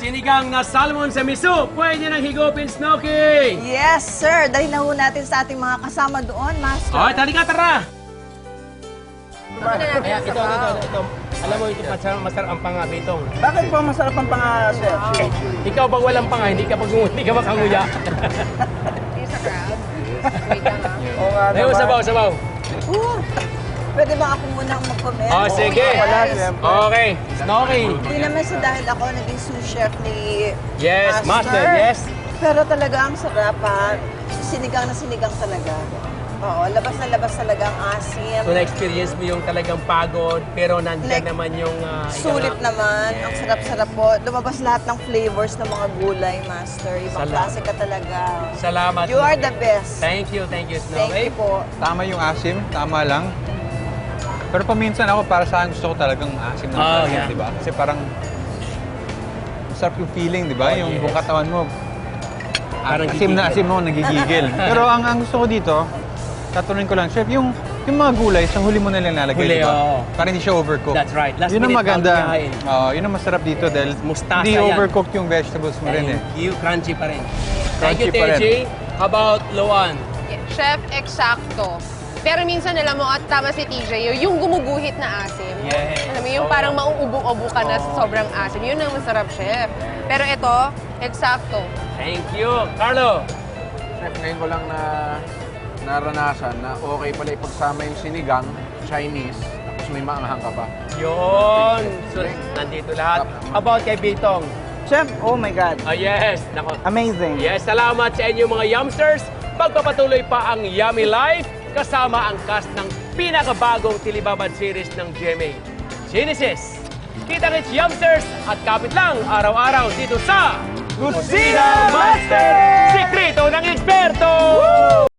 sinigang na salmon sa miso. Pwede nang higupin, Snooki! Yes, sir. Dahil na ho natin sa ating mga kasama doon, Master. Okay, talika, tara! Kaya ito, ito, ito, ito. Alam mo, ito masarap, masarap ang panga, Bitong. Bakit po masarap ang panga, sir? Ikaw pag walang panga, hindi ka, pag, hindi ka makanguya. Sa crowd. Wait lang ah. Oo nga Ayaw, naman. sabaw, sabaw. Pwede ba ako muna ang mag-comment? Oh, sige. Wala, siyempre. Okay, Snooki. Hindi naman sa dahil ako naging sous chef ni Yes, master, yes. Pero talaga ang sarap ha. Sinigang na sinigang talaga. Oo, labas na labas talaga ang asim. So, na-experience mo yung talagang pagod, pero nandyan Like, naman yung... ah, Sulit na- naman. Ang Yes. sarap-sarap po. Lumabas lahat ng flavors ng mga gulay, Master. Ibang Salamat. klase ka talaga. Salamat. You are the best. Thank you, thank you, Thank Snooki. you po. Tama yung asim, tama lang. Pero paminsan ako, para sa akin gusto ko talagang asim ng Oh, asim, yeah. di ba? Kasi parang masarap yung feeling, di ba? Oh, yung yes. buong katawan mo, Parang asim na gigigil. asim mo, nagigigil. Pero ang, ang gusto ko dito, tatanungin ko lang, Chef, yung, yung mga gulay, sa huli mo na lang nalagay, Huli, di ba? oo. Para hindi siya overcooked. That's right. Last yun ang minute maganda. bago ihain. Oo, yun ang masarap dito dahil Mustasa hindi yan. overcooked yung vegetables mo rin eh. Thank you, crunchy pa rin. Thank you, Crunchy pa rin. Teji. How about Luan? Chef, eksakto. Pero minsan, alam mo, at tama si TJ, yung gumuguhit na asim. Yes. Alam mo, yung Oo. parang mauubok-ubo ka na sa Oo. sobrang asim. Yun ang masarap, chef. Pero ito, eksakto. Thank you. Carlo? Chef, ngayon ko lang na naranasan na okay pala ipagsama yung sinigang, Chinese, tapos may maanghang ka pa. Yun. So, nandito lahat. How about kay Bitong? Chef, oh my God. Oh, yes. Nako. Amazing. Yes, salamat sa inyo mga Yumsters. Pagpapatuloy pa ang Yummy Life kasama ang cast ng pinakabagong Tilibabad series ng GMA, Genesis. Kita kits Yumsters at kapit lang araw-araw dito sa Kusina